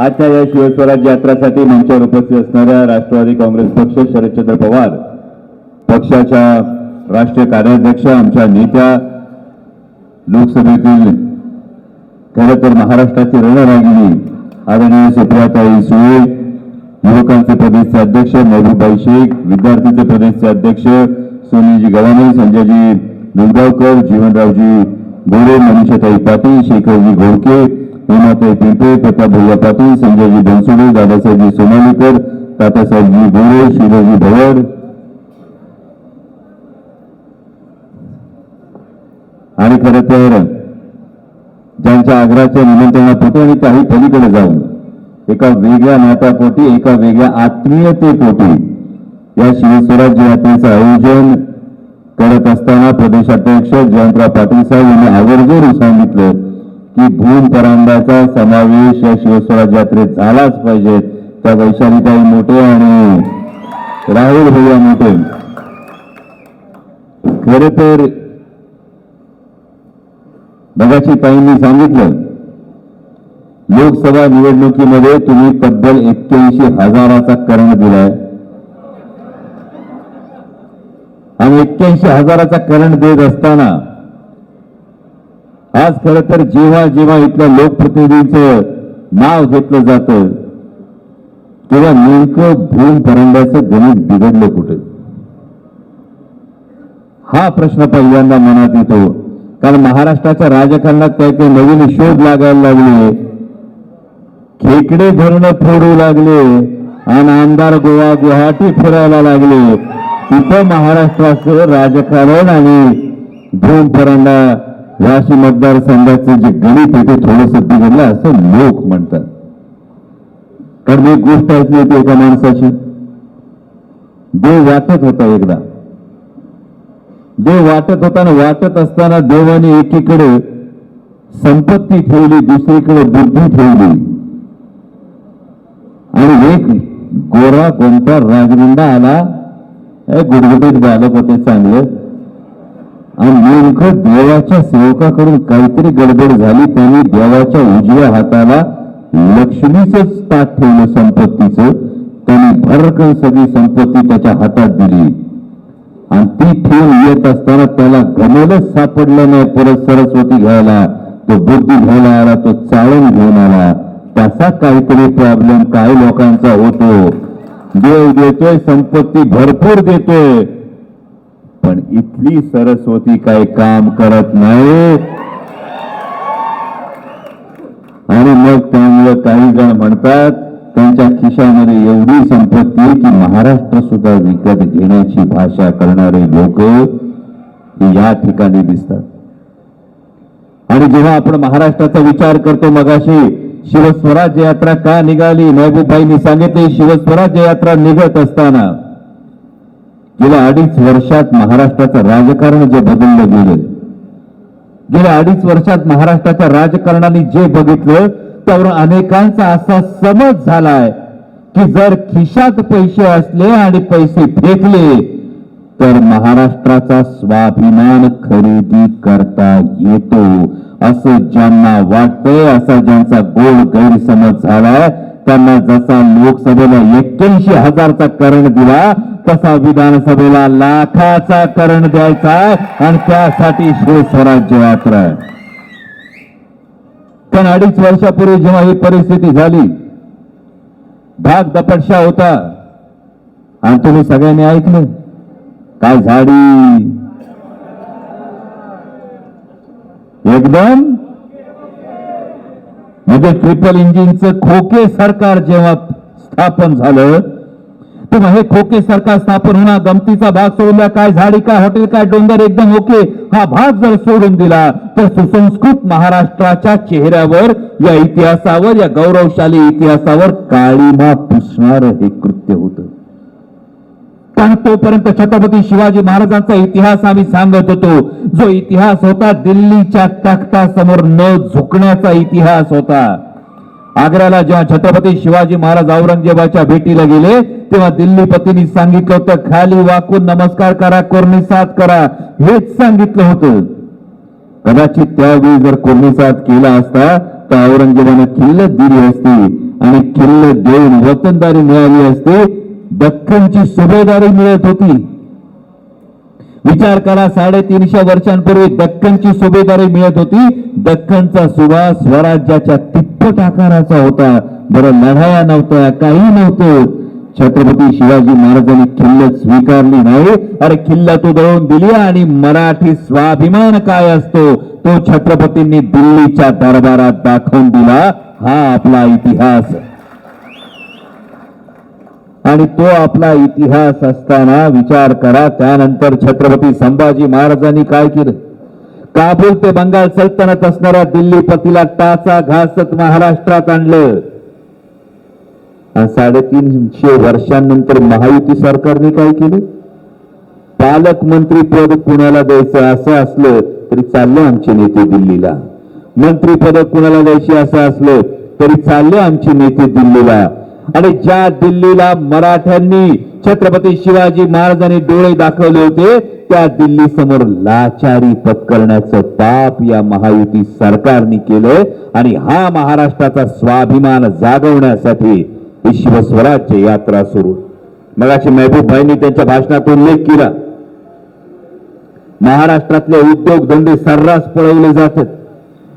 आजच्या या शिवस्वराज यात्रासाठी मंचावर उपस्थित असणाऱ्या राष्ट्रवादी काँग्रेस पक्ष शरदचंद्र पवार पक्षाच्या राष्ट्रीय कार्याध्यक्ष आमच्या नेत्या लोकसभेतील खरं तर महाराष्ट्राची रणरागिणी आदरणीय सुप्रियाताई सुळे युवकांचे प्रदेशचे अध्यक्ष महबूबाई शेख विद्यार्थीचे प्रदेशचे अध्यक्ष सोनीजी गवाने संजयजी दुर्गावकर जीवनरावजी गोरे मनीषाताई पाटील शेखरजी घोडके हेमाताई पिंपे प्रताप भैया पाटील संजयजी बनसोडे दादासाहेबजी सोनालीकर तात्यासाहेबजी गोरे श्रीधरजी भवड आणि खरं तर ज्यांच्या आग्रहाच्या निमंत्रणापोटी आणि काही पलीकडे जाऊन एका वेगळ्या नात्यापोटी एका वेगळ्या आत्मीयतेपोटी या शिवस्वराज्य यात्रेचं आयोजन करत असताना प्रदेशाध्यक्ष जयंतराव पाटील साहेब यांनी आवर्जून सांगितलं. की भूम परांडाचा समावेश या शिवस्वराज यात्रेत झालाच पाहिजे. त्या वैशालीताई मोठे आणि राहुल भैया मोठे. खर तर मगाशी ताईंनी सांगितलं लोकसभा निवडणुकीमध्ये तुम्ही तब्बल एक्क्याऐंशी हजाराचा करण दिलाय. आणि एक्क्याऐंशी हजाराचा करंट देत असताना आज खरं तर जेव्हा जेव्हा इथल्या लोकप्रतिनिधींचं नाव घेतलं जातं तेव्हा नेमकं भूम परंड्याचं गणित बिघडलं कुठे? हा प्रश्न पहिल्यांदा मनात येतो. कारण महाराष्ट्राच्या राजकारणात काही काही नवीन शोध लागायला लागले खेकडे धरणं फोडू लागले आणि आमदार गोवा गुवाहाटी फिरायला लागले. तिथं महाराष्ट्राचं राजकारण आणि भूम परांडा वाशी मतदारसंघाचं जे गणित आहे ते थोडस बिघडलं असं लोक म्हणतात. कारण एक गोष्ट ऐकली होती एका माणसाची देव वाटत होता एकदा. देव वाटत होताना वाटत असताना देवाने एकीकडे संपत्ती ठेवली दुसरीकडे बुद्धी ठेवली. आणि एक गोरा कोणता राजगुंडा आला हे गुडगुडीत बालक होते चांगलं. आणि नेमकं देवाच्या सेवकाकडून काहीतरी गडबड झाली त्यांनी देवाच्या उजव्या हाताला लक्ष्मीच ताट ठेवलं संपत्तीचं. त्यांनी भरकन सगळी संपत्ती त्याच्या हातात दिली. आणि ती ठेवून येत असताना त्याला गमलच सापडलं नाही परत सरस्वती घ्यायला. तो बुद्धी घ्यायला आला तो चाळून घेऊन आला. तसा काहीतरी प्रॉब्लेम काही लोकांचा होतो. देव देतोय संपत्ती भरपूर देतोय. पण इथली सरस्वती काही काम करत नाही. आणि मग त्यामुळे काही जण म्हणतात त्यांच्या खिशामध्ये एवढी संपत्ती आहे की महाराष्ट्र सुद्धा विकत घेण्याची भाषा करणारे लोक या ठिकाणी दिसतात. आणि जेव्हा आपण महाराष्ट्राचा विचार करतो मगाशी शिवस्वराज्य यात्रा का निघाली? महबूबाईंनी सांगितले शिवस्वराज्य यात्रा निघत असताना गेल्या अडीच वर्षात महाराष्ट्राचं राजकारण जे बदललं गेलं गेल्या अडीच वर्षात महाराष्ट्राच्या राजकारणाने जे बघितलं त्यावर अनेकांचा असा समज झालाय की जर खिशात पैसे असले आणि पैसे फेकले तर महाराष्ट्राचा स्वाभिमान खरेदी करता येतो असं ज्यांना वाटतंय असा ज्यांचा गोड गैरसमज झालाय त्यांना जसा लोकसभेला एक्क्याऐंशी हजारचा करण दिला तसा विधानसभेला लाखाचा करण द्यायचा आणि त्यासाठी शिवस्वराज्य यात्रा पण अडीच वर्षापूर्वी जेव्हा ही परिस्थिती झाली भाग दपटशा होता. आणि तुम्ही सगळ्यांनी ऐकलं काय झाडी? एकदम म्हणजे ट्रिपल इंजिनचं खोके सरकार जेव्हा स्थापन झालं तेव्हा हे खोके सरकार स्थापन होणार. गमतीचा भाग सोडला. काय झाडी काय हॉटेल काय डोंगर एकदम ओके हा भाग जर सोडून दिला तर सुसंस्कृत महाराष्ट्राच्या चेहऱ्यावर या इतिहासावर या गौरवशाली इतिहासावर काळीमा पुसणार हे कृत्य होतं. कारण तोपर्यंत छत्रपती शिवाजी महाराजांचा इतिहास आम्ही सांगत होतो. जो इतिहास होता दिल्लीच्या तख्तासमोर न झुकण्याचा इतिहास होता. आग्र्याला जेव्हा छत्रपती शिवाजी महाराज औरंगजेबाच्या भेटीला गेले तेव्हा दिल्लीपतींनी सांगितलं होतं खाली वाकून नमस्कार करा कोर्निसात करा. हेच सांगितलं होतं. कदाचित त्यावेळी जर कोर्निसात केला असता तर औरंगजेबाने किल्लत दिली असती आणि किल्लत देऊन वतनदारी मिळाली असती दख्खनची सुभेदारी मिळत होती. विचार करा साडेतीनशे वर्षांपूर्वी दख्खनची सुभेदारी मिळत होती. दख्खनचा सुभा स्वराज्याच्या तिप्पट आकाराचा होता. बरं लढाया नव्हत्या काही नव्हतं. छत्रपती शिवाजी महाराजांनी किल्लत स्वीकारली नाही. अरे खिल्लत उधळून दिली आणि मराठी स्वाभिमान काय असतो? तो छत्रपतींनी दिल्लीच्या दरबारात दाखवून दिला. हा आपला इतिहास. आणि तो आपला इतिहास असताना विचार करा. त्यानंतर छत्रपती संभाजी महाराजांनी काय केलं? काबूल ते बंगाल सल्तनत असणाऱ्या दिल्लीपतीला टाचा घासत महाराष्ट्रात आणलं. साडेतीनशे वर्षांनंतर महायुती सरकारने काय केलं? पालकमंत्री पद कुणाला द्यायचं असं असलं तरी चालले आमचे नेते दिल्लीला. मंत्री पद कुणाला द्यायचे असं असलं तरी चालले आमचे नेते दिल्लीला. आणि ज्या दिल्लीला मराठ्यांनी छत्रपती शिवाजी महाराजांनी डोळे दाखवले होते त्या दिल्ली समोर लाचारी पत्करण्याचं पाप या महायुती सरकारने केलं आणि हा महाराष्ट्राचा स्वाभिमान जागवण्यासाठी ही शिवस्वराज्य यात्रा सुरू. मगाशी महबूब भाईंनी त्यांच्या भाषणात उल्लेख केला. महाराष्ट्रातले उद्योगधंदे सर्रास पळवले जातात.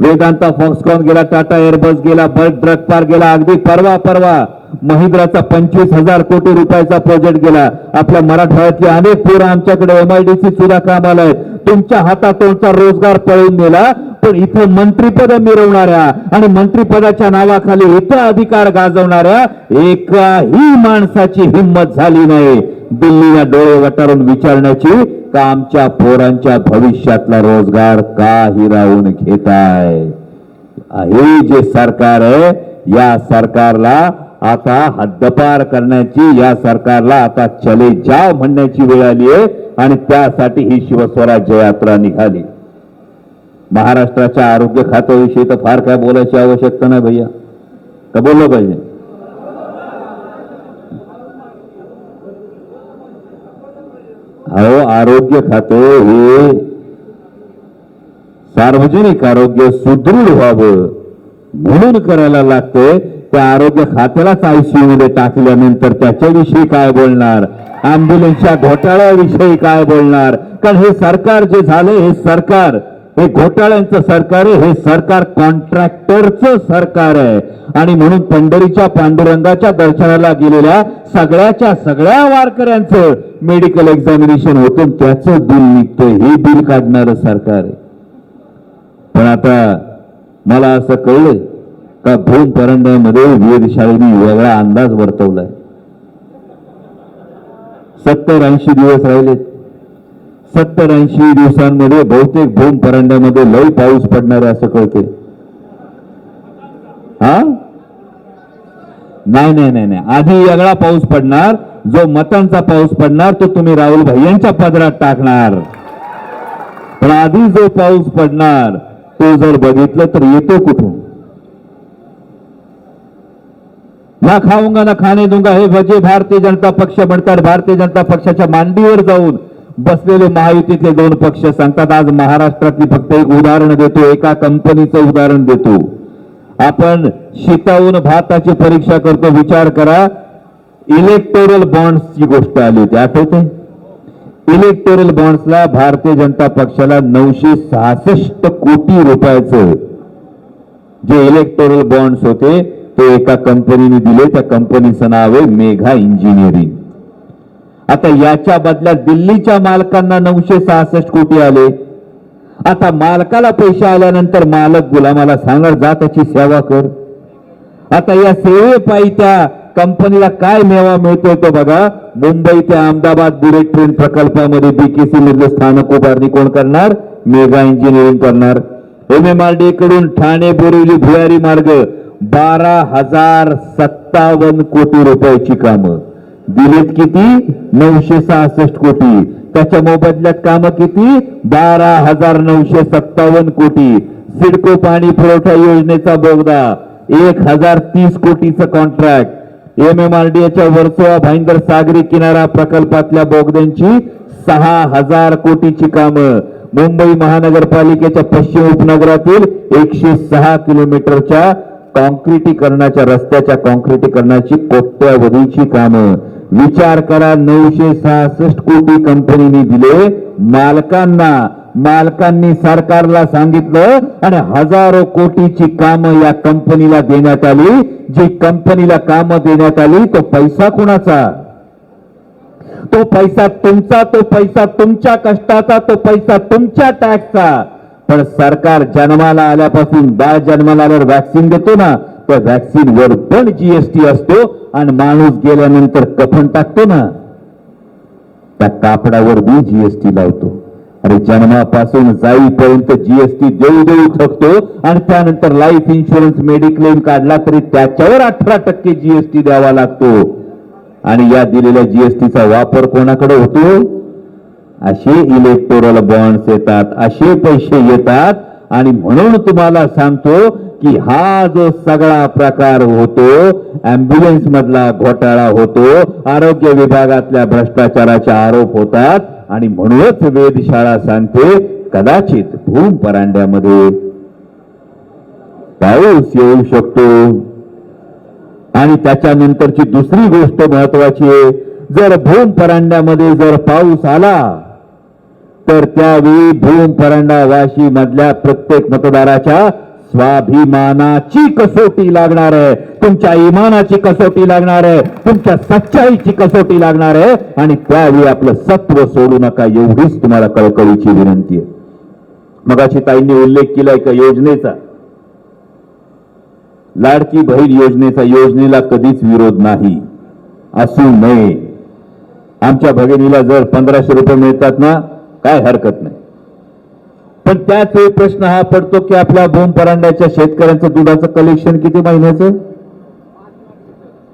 वेदांता फॉक्सकॉन गेला टाटा एअरबस गेला बर्ड ड्रग पार गेला अगदी परवा परवा महिंद्राचा पंचवीस हजार कोटी रुपयाचा प्रोजेक्ट गेला. आपल्या मराठवाड्यातली अनेक पोरं आमच्याकडे एमआयडीसी सुद्धा कामाला आहेत. तुमच्या हातातोंडचा रोजगार पळून नेला पण इथं मंत्रीपद मिरवणाऱ्या आणि मंत्रीपदाच्या नावाखाली इथं अधिकार गाजवणाऱ्या एकाही माणसाची हिंमत झाली नाही. दिल्लीला डोळे वटारून विचारण्याची का आमच्या पोरांच्या भविष्यातला रोजगार का हिरावून घेताय? हे जे सरकार आहे या सरकारला आता हद्दपार करण्याची या सरकारला आता चले जाव म्हणण्याची वेळ आली आहे आणि त्यासाठी ही शिवस्वराज्य यात्रा निघाली. महाराष्ट्राच्या आरोग्य खात्याविषयी तर फार काय बोलायची आवश्यकता नाही भैया. का बोललं पाहिजे? अहो आरोग्य खाते हे सार्वजनिक आरोग्य सुदृढ व्हावं म्हणून करायला लागते. त्या आरोग्य खात्यालाच आयसीयू मध्ये टाकल्यानंतर त्याच्याविषयी काय बोलणार? अँब्युलन्सच्या घोटाळ्याविषयी काय बोलणार? कारण हे सरकार जे झालं हे सरकार हे घोटाळ्यांचं सरकार आहे हे सरकार कॉन्ट्रॅक्टरचं सरकार आहे. आणि म्हणून पंढरीच्या पांडुरंगाच्या दर्शनाला गेलेल्या सगळ्याच्या सगळ्या वारकऱ्यांचं मेडिकल एक्झामिनेशन होतं त्याचं बिल निघतं हे बिल काढणारं सरकार आहे. पण आता मला असं कळलं का भूम परंड्यामध्ये वेधशाळेने वेगळा अंदाज वर्तवलाय. सत्तर ऐंशी दिवस राहिलेत सत्तर ऐंशी दिवसांमध्ये बहुतेक भूम परांड्यामध्ये लई पाऊस पडणार आहे असं कळते हा? नाही नाही नाही नाही. आधी वेगळा पाऊस पडणार जो मतांचा पाऊस पडणार तो तुम्ही राहुल भाईयांच्या पदरात टाकणार. पण आधी जो पाऊस पडणार तो जर बघितलं तर येतो कुठून? ना खाऊंगा ना खाणे दूंगा. हे वजे भारतीय जनता पक्ष म्हणतात. भारतीय जनता पक्षाच्या मांडीवर जाऊन बसलेले महायुतीतले दोन पक्ष सांगतात. आज महाराष्ट्रातली फक्त एक उदाहरण देतो. एका कंपनीचं उदाहरण देतो. आपण शितावून भाताची परीक्षा करतो. विचार करा. इलेक्टोरल बॉन्ड्सची गोष्ट आली होती. आठवते? इलेक्टोरल बॉन्ड्सला भारतीय जनता पक्षाला नऊशे सहासष्ट कोटी रुपयाचं जे इलेक्टोरल बॉन्ड्स होते ते एका कंपनीने दिले त्या कंपनीचं नाव आहे मेघा इंजिनिअरिंग. आता याच्या बदल्यात दिल्लीच्या मालकांना नऊशे सहासष्ट कोटी आले. आता मालकाला पैसे आल्यानंतर मालक गुलामाला सांगणार जा त्याची सेवा कर. आता या सेवेपायी त्या कंपनीला काय मेवा मिळतोय तो बघा. मुंबई ते अहमदाबाद बुलेट ट्रेन प्रकल्पामध्ये बीकेसी मधलं स्थानक उभारणी कोण करणार? मेगा इंजिनिअरिंग करणार. एम एम आर डी कडून ठाणे बोरिवली भुयारी मार्ग बारा हजार सत्तावन्न कोटी रुपयाची कामं. दिलेत किती? नऊशे सहासष्ट कोटी. त्याच्या मोबदल्यात कामं किती? बारा हजार नऊशे सत्तावन्न कोटी. सिडको पाणी पुरवठा योजनेचा बोगदा. एक हजार तीस कोटीचं contract M M R D एच्या वर्सोवा भाईंदर सागरी किनारा प्रकल्पातल्या बोगद्यांची सहा हजार कोटीची कामं. मुंबई महानगरपालिकेच्या पश्चिम उपनगरातील एकशे सहा किलोमीटरच्या कॉन्क्रिटीकरणाच्या रस्त्याच्या कॉन्क्रिटीकरणाची कोट्यावधीची कामं. विचार करा नऊशे सहासष्ट कोटी कंपनीने दिले मालकांना. मालकांनी सरकारला सांगितलं आणि हजारो कोटीची कामं या कंपनीला देण्यात आली. जी कंपनीला कामं देण्यात आली तो पैसा कुणाचा? तो पैसा तुमचा तो पैसा तुमच्या कष्टाचा तो पैसा तुमच्या टॅक्सचा पण सरकार जन्माला आल्यापासून बाळ जन्माला आल्यावर व्हॅक्सिन देतो ना त्या व्हॅक्सिन वर पण जीएसटी असतो आणि माणूस गेल्यानंतर कफन टाकतो ना. त्या कापडावर बी जीएसटी लावतो. अरे जन्मापासून जाईपर्यंत जीएसटी देऊ देऊ थकतो आणि त्यानंतर लाईफ इन्शुरन्स मेडिक्लेम काढला तरी त्याच्यावर अठरा टक्के जीएसटी द्यावा लागतो. आणि या दिलेल्या जीएसटीचा वापर कोणाकडे होतो? असे इलेक्टोरल बॉन्ड्स येतात असे पैसे येतात. आणि म्हणून तुम्हाला सांगतो की हा जो सगळा प्रकार होतो अँब्युलन्स मधला घोटाळा होतो आरोग्य विभागातल्या भ्रष्टाचाराचे आरोप होतात. आणि म्हणूनच वेधशाळा सांगते कदाचित भूम परांड्यामध्ये पाऊस येऊ शकतो. आणि त्याच्यानंतरची दुसरी गोष्ट महत्वाची आहे जर भूम परांड्यामध्ये जर पाऊस आला तर त्यावेळी भूम परंडा वाशी मधल्या प्रत्येक मतदाराच्या स्वाभिमानाची कसोटी लागणार आहे. तुमच्या इमानाची कसोटी लागणार आहे. तुमच्या सच्चाईची कसोटी लागणार आहे. आणि त्यावेळी आपलं सत्व सोडू नका एवढीच तुम्हाला कळकळीची विनंती आहे. मगाशी ताईंनी उल्लेख केला एका योजनेचा. लाडकी बहीण योजनेचा योजनेला कधीच विरोध नाही. असू नये. आमच्या भगिनीला जर पंधराशे रुपये मिळतात ना काय हरकत नाही. पण त्याच वेळी प्रश्न हा पडतो की आपल्या बोंब परांड्याच्या शेतकऱ्यांचं दुधाचं कलेक्शन किती महिन्याचं?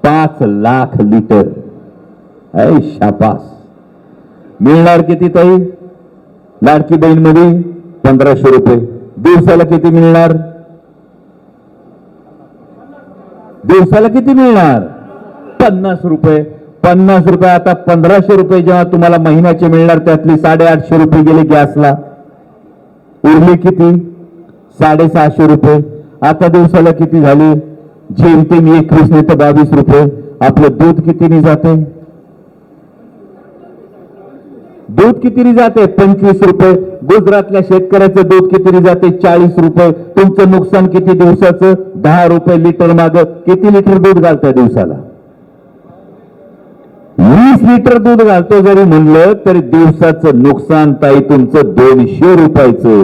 पाच लाख लिटर ऐ शापास मिळणार किती ताई? लाडकी बहीणमध्ये पंधराशे रुपये. दिवसाला किती मिळणार? दिवसाला किती मिळणार? पन्नास रुपये. पन्नास रुपये आता पंधराशे रुपये जेव्हा तुम्हाला महिन्याचे मिळणार त्यातली साडेआठशे रुपये गेले गॅसला. उरले किती? साडेसहाशे रुपये. आता दिवसाला किती झाले? जेमतेम एकवीस नाही तर बावीस रुपये. आपलं दूध कितीने जाते? दूध कितीने जाते? पंचवीस रुपये. गुजरातल्या शेतकऱ्याचं दूध कितीने जाते? चाळीस रुपये. तुमचं नुकसान किती दिवसाचं? दहा रुपये लिटर माग. किती लिटर दूध घालताय दिवसाला? वीस लिटर दूध घालतो जरी म्हणलं तरी दिवसाचं नुकसान ताई तुमचं दोनशे रुपयाचं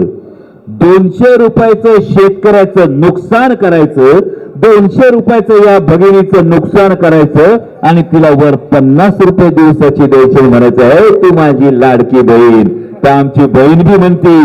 दोनशे रुपयाचं शेतकऱ्याचं नुकसान करायचं दोनशे रुपयाचं या भगिनीचं नुकसान करायचं आणि तिला वर पन्नास रुपये दिवसाची द्यायची म्हणायचं आहे तू माझी लाडकी बहीण तर आमची बहीण बी म्हणते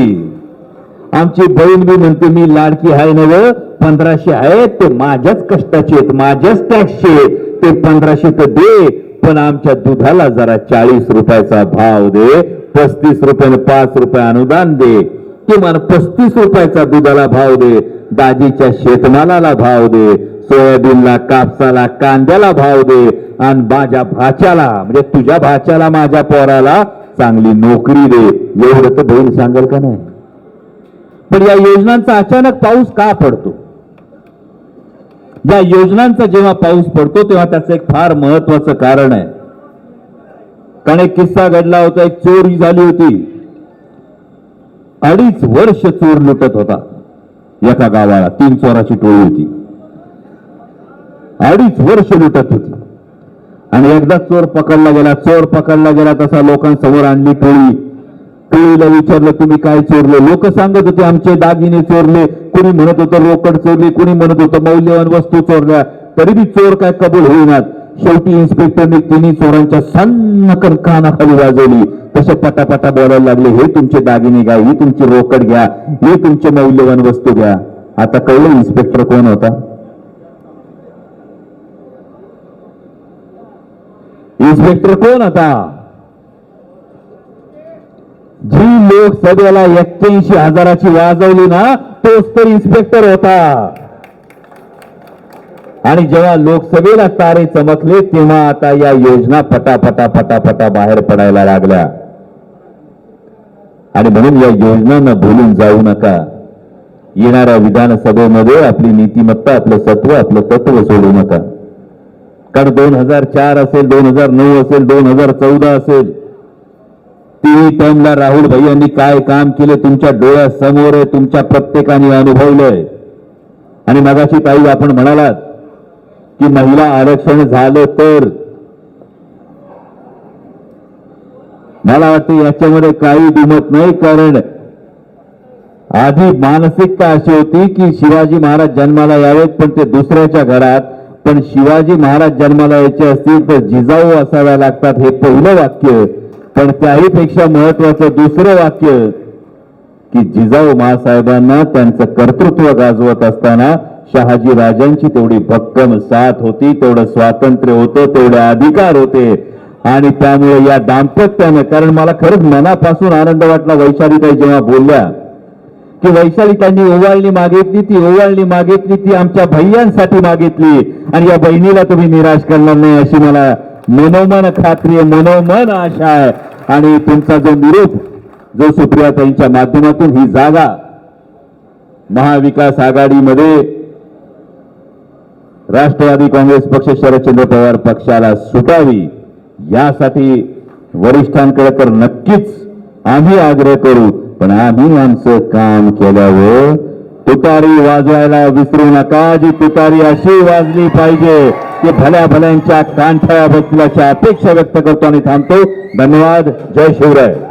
आमची बहीण बी म्हणते मी लाडकी आहे नव पंधराशे आहेत ते माझ्याच कष्टाचे आहेत माझ्याच टॅक्सचे आहेत. ते पंधराशे तर दे पण आमच्या दुधाला जरा चाळीस रुपयाचा भाव दे पस्तीस रुपयाने पाच रुपये अनुदान दे. किमान पस्तीस रुपयाचा दुधाला भाव दे दाजीच्या शेतमालाला भाव दे सोयाबीनला कापसाला कांद्याला भाव दे आणि माझ्या भाच्याला म्हणजे तुझ्या भाच्याला माझ्या पोराला चांगली नोकरी दे. एवढं तर बहीण सांगेल का नाही? पण या योजनांचा अचानक पाऊस का पडतो? या योजनांचा जेव्हा पाऊस पडतो तेव्हा त्याचं एक फार महत्वाचं कारण आहे. कारण एक किस्सा घडला होता एक चोरी झाली होती. अडीच वर्ष चोर लुटत होता एका गावाला तीन चोराची टोळी होती. अडीच वर्ष लुटत होती. आणि एकदा चोर पकडला गेला चोर पकडला गेला तसा लोकांसमोर आणली टोळी. टोळीला विचारलं तुम्ही काय चोरले? लोक सांगत होते आमचे दागिने चोरले. कुणी म्हणत होतं रोकड चोरली कुणी म्हणत होतं मौल्यवान वस्तू चोरल्या तरी बी चोर काय कबूल होईनात. शेवटी इन्स्पेक्टरने तिन्ही चोरांच्या सन्नकन कानाखाली वाजवली. तसे पटापटा बोलायला लागले हे तुमचे दागिने घ्या ही तुमची रोकड घ्या हे तुमचे मौल्यवान वस्तू घ्या. आता कळलं इन्स्पेक्टर कोण होता? इन्स्पेक्टर कोण होता? जी लोकसभेला एक्क्याऐंशी हजाराची वाजवली ना तोच तर इन्स्पेक्टर होता. आणि जेव्हा लोकसभेला तारे चमकले तेव्हा आता या योजना पटापटा पटापटा बाहेर पडायला लागल्या. आणि म्हणून या योजनांना बोलून जाऊ नका. येणाऱ्या विधानसभेमध्ये आपली नीतिमत्ता आपलं सत्व आपलं तत्व सोडू नका. कारण दोन हजार चार असेल दोन हजार नऊ असेल दोन हजार चौदा असेल तिन्ही टाइमला राहुल भैयांनी काय काम केले तुमच्या डोळ्यासमोर आहे तुमच्या प्रत्येकाने अनुभवलंय. आणि मगाशी ताई आपण म्हणालात की महिला आरक्षण झालं तर? मला वाटतं याच्यामध्ये काही दुमत नाही कारण आधी मानसिकता अशी होती की शिवाजी महाराज जन्माला यावेत पण ते दुसऱ्याच्या घरात. पण शिवाजी महाराज जन्माला यायचे असतील तर जिजाऊ असाव्या लागतात हे पहिलं वाक्य पण त्याही पेक्षा महत्वाचं दुसरं वाक्य की जिजाऊ महासाहेबांना त्यांचं कर्तृत्व गाजवत असताना शहाजी राजांची तेवढी भक्कम साथ होती तेवढं स्वातंत्र्य होतं तेवढे अधिकार होते. आणि त्यामुळे या दाम्पत्याने कारण मला खरंच मनापासून आनंद वाटला वैशालीताई जेव्हा बोलल्या की वैशाली त्यांनी ओवाळणी मागितली ती ओवाळणी मागितली ती आमच्या भैयांसाठी मागितली आणि या बहिणीला तुम्ही निराश करणार नाही अशी मला मनोमन खात्री आहे मनोमन आशा आहे. आणि तुमचा जो निरोप जो सुप्रियाताईंच्या माध्यमातून ही जागा महाविकास आघाडीमध्ये राष्ट्रवादी काँग्रेस पक्ष शरदचंद्र पवार पक्षाला सुटावी यासाठी वरिष्ठांकडे तर नक्कीच आम्ही आग्रह करू पण आम्ही आमचं काम केल्यावर तुतारी वाजवायला विसरू नका जी तुतारी अशी वाजली पाहिजे. की भल्या भल्यांच्या कांठळ्या बसल्याच्या अपेक्षा व्यक्त करतो आणि थांबतो. धन्यवाद. जय शिवराय.